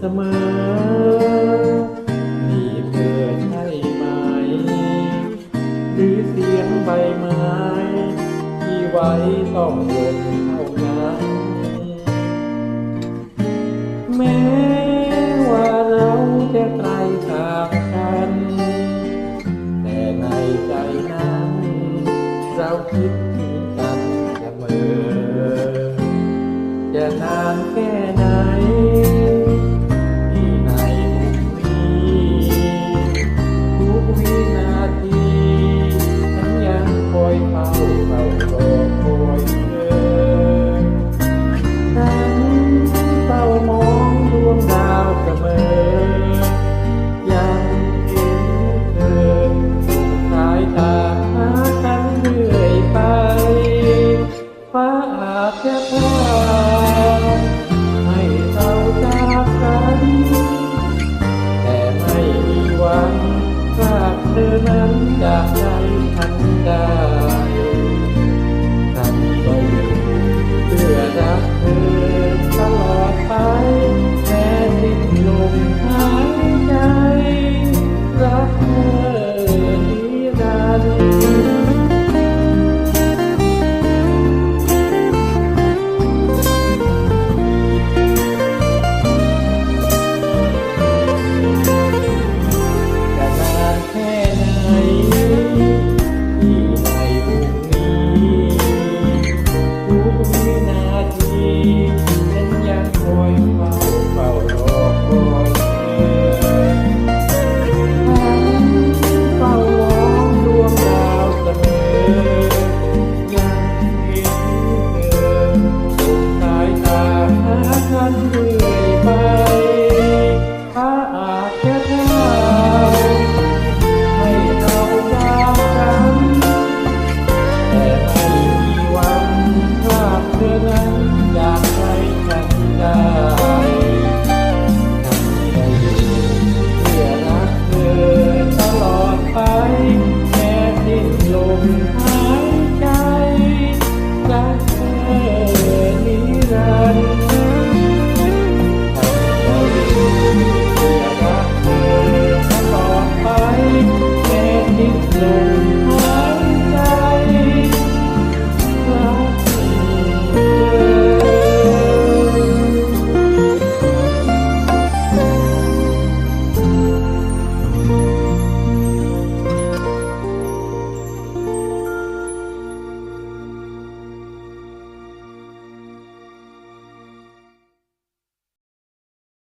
เสมอนี่เธอใช่ไหม หรือเสียงใบไม้ ที่ไว้ต้องหล่นเท่านั้นแม้ว่าเราจะไกลจากกัน แต่ในใจนั้น เราคิดถึง นั้นดาบใจทันดา